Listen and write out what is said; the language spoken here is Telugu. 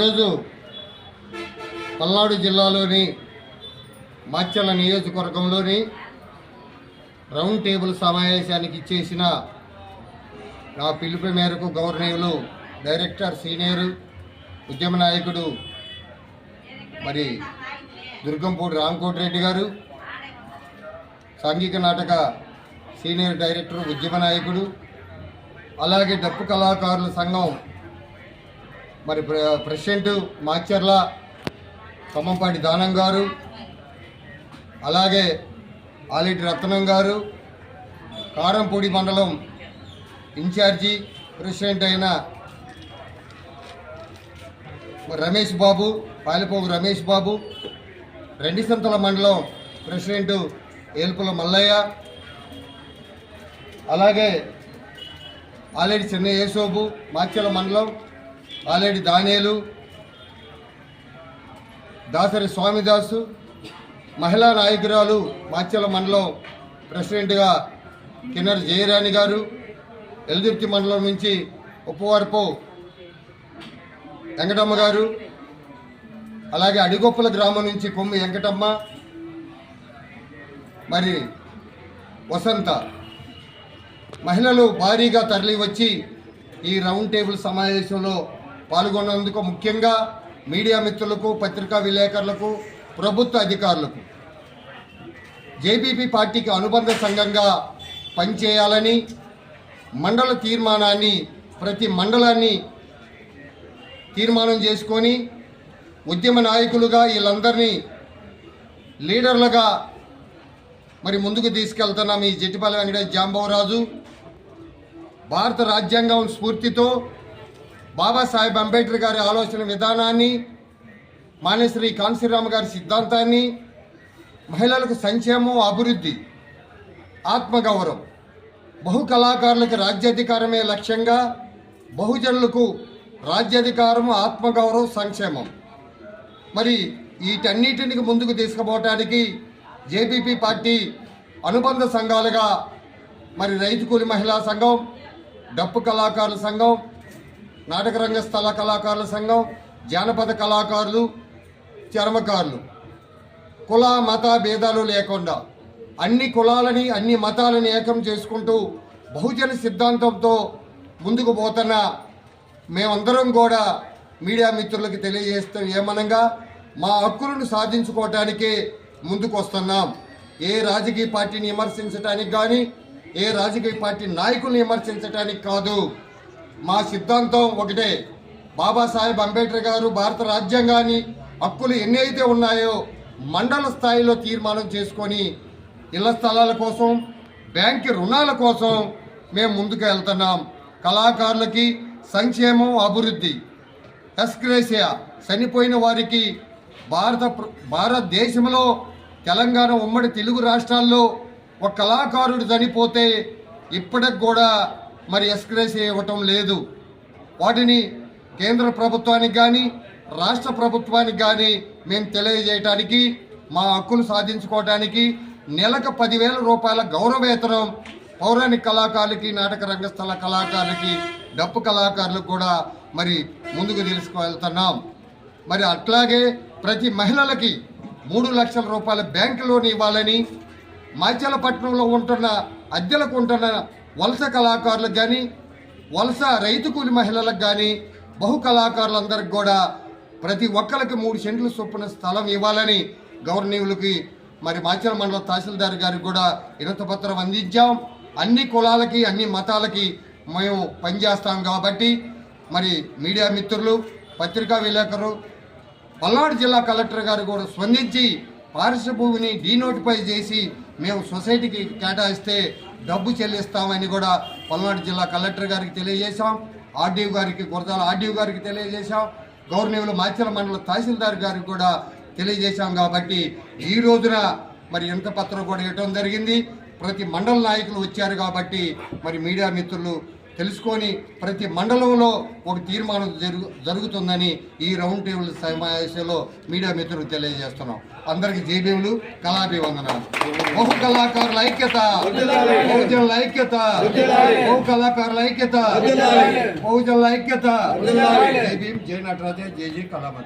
ఈరోజు పల్నాడు జిల్లాలోని మచ్చల నియోజకవర్గంలోని రౌండ్ టేబుల్ సమావేశానికి ఇచ్చేసిన నా పిలుపు మేరకు గవర్నర్లు డైరెక్టర్ సీనియర్ ఉద్యమ నాయకుడు మరి దుర్గంపూడి రామకోటి రెడ్డి గారు సాంఘిక నాటక సీనియర్ డైరెక్టర్ ఉద్యమ నాయకుడు అలాగే డప్పు కళాకారుల సంఘం మరి ప్ర- ప్రెసిడెంట్ మాచర్ల ఖమ్మంపాటి దానం గారు అలాగే ఆలిటి రత్నం గారు కారంపూడి మండలం ఇన్ఛార్జి ప్రెసిడెంట్ అయిన రమేష్ బాబు పాలిపోగు రమేష్ బాబు రెండు సంతల మండలం ప్రెసిడెంట్ ఏల్పుల మల్లయ్య అలాగే ఆలేటి చిన్న యేసోబు మాచెల మండలం ఆలేడి దానేలు దాసరి స్వామిదాసు మహిళా నాయకురాలు మాచెల మండలం ప్రెసిడెంట్గా కిన్నర్ జయరాణి గారు ఎల్దుర్తి మండలం నుంచి ఉపవరపు వెంకటమ్మ గారు అలాగే అడిగొప్పల గ్రామం నుంచి కొమ్మి వెంకటమ్మ మరి వసంత. మహిళలు భారీగా తరలి వచ్చి ఈ రౌండ్ టేబుల్ సమావేశంలో పాల్గొన్నందుకు ముఖ్యంగా మీడియా మిత్రులకు పత్రికా విలేకరులకు ప్రభుత్వ అధికారులకు. జేబీపీ పార్టీకి అనుబంధ సంఘంగా పనిచేయాలని మండల తీర్మానాన్ని ప్రతి మండలాన్ని తీర్మానం చేసుకొని ఉద్యమ నాయకులుగా వీళ్ళందరినీ లీడర్లుగా మరి ముందుకు తీసుకెళ్తున్నాం ఈ జట్టిపల్లి వెంకటేష్ జాంబవరాజు భారత రాజ్యాంగం స్ఫూర్తితో బాబాసాహెబ్ అంబేద్కర్ గారి ఆలోచన విధానాన్ని మానేశ్రీ కాన్సీరామ గారి సిద్ధాంతాన్ని మహిళలకు సంక్షేమం అభివృద్ధి ఆత్మగౌరవం బహు కళాకారులకు రాజ్యాధికారమే లక్ష్యంగా బహుజనులకు రాజ్యాధికారం ఆత్మగౌరవం సంక్షేమం. మరి వీటన్నిటిని ముందుకు తీసుకుపోవటానికి జేబీపీ పార్టీ అనుబంధ సంఘాలుగా మరి రైతు కూలి మహిళా సంఘం డప్పు కళాకారుల సంఘం నాటకరంగ స్థల కళాకారుల సంఘం జానపద కళాకారులు చర్మకారులు. కుల మత భేదాలు లేకుండా అన్ని కులాలని అన్ని మతాలని ఏకం చేసుకుంటూ బహుజన సిద్ధాంతంతో ముందుకు పోతున్న మేమందరం కూడా మీడియా మిత్రులకు తెలియజేస్తాం ఏమనగా మా హక్కులను సాధించుకోవటానికే ముందుకు వస్తున్నాం ఏ రాజకీయ పార్టీని విమర్శించడానికి కానీ ఏ రాజకీయ పార్టీ నాయకుల్ని విమర్శించడానికి కాదు. మా సిద్ధాంతం ఒకటే. బాబాసాహెబ్ అంబేద్కర్ గారు భారత రాజ్యాంగాన్ని హక్కులు ఎన్ని అయితే ఉన్నాయో మండల స్థాయిలో తీర్మానం చేసుకొని ఇళ్ళ స్థలాల కోసం బ్యాంకు రుణాల కోసం మేము ముందుకు వెళ్తున్నాం. కళాకారులకి సంక్షేమం అభివృద్ధి. ఎస్క్రేసియా చనిపోయిన వారికి భారత ప్ర- భారతదేశంలో తెలంగాణ ఉమ్మడి తెలుగు రాష్ట్రాల్లో ఒక కళాకారుడు చనిపోతే ఇప్పటికి కూడా మరి ఎస్క్రేసియా ఇవ్వటం లేదు. వాటిని కేంద్ర ప్రభుత్వానికి కానీ రాష్ట్ర ప్రభుత్వానికి కానీ మేము తెలియజేయటానికి మా హక్కును సాధించుకోవడానికి నెలకు పదివేల రూపాయల గౌరవేతరం పౌరాణిక కళాకారులకి నాటక రంగస్థల కళాకారులకి డప్పు కళాకారులకు కూడా మరి ముందుకు తీసుకువెళ్తున్నాం. మరి అట్లాగే ప్రతి మహిళలకి మూడు లక్షల రూపాయల బ్యాంకు లోన్ ఇవ్వాలని మాచలపట్నంలో ఉంటున్న అద్దెలకు ఉంటున్న వలస కళాకారులకు కానీ వలస రైతు కూలి మహిళలకు కానీ బహు కళాకారులందరికి కూడా ప్రతి ఒక్కరికి మూడు సెంట్ల చొప్పున స్థలం ఇవ్వాలని గవర్నీయులకి మరి మాచల మండల తహసీల్దార్ గారికి కూడా వినతి పత్రం అందించాం. అన్ని కులాలకి అన్ని మతాలకి మేము పనిచేస్తాం కాబట్టి మరి మీడియా మిత్రులు పత్రికా విలేకరు పల్నాడు జిల్లా కలెక్టర్ గారు కూడా స్పందించి పారిశ్ర భూమిని డీనోటిఫై చేసి మేము సొసైటీకి కేటాయిస్తే డబ్బు చెల్లిస్తామని కూడా పల్నాడు జిల్లా కలెక్టర్ గారికి తెలియజేశాం ఆర్డీఓ గారికి గురజాల ఆర్డీఓ గారికి తెలియజేశాం గవర్నీవులు మాచల మండల తహసీల్దార్ గారికి కూడా తెలియజేశాం కాబట్టి ఈ రోజున మరి ఎంత పత్రం కూడా ఇవ్వడం జరిగింది. ప్రతి మండల నాయకులు వచ్చారు కాబట్టి మరి మీడియా మిత్రులు తెలుసుకొని ప్రతి మండలంలో ఒక తీర్మానం జరుగు జరుగుతుందని ఈ రౌండ్ టేబుల్ సమావేశంలో మీడియా మిత్రులకు తెలియజేస్తున్నాం. అందరికీ జేబీలు కళాభివందనాలు. బహు కళాకారుల ఐక్యత. బహుజనుల ఐక్యత. బహు కళాకారుల ఐక్యత. బహుజనుల ఐక్యత. జై భీమ్ జై నటరాజే జై జై కళామతి.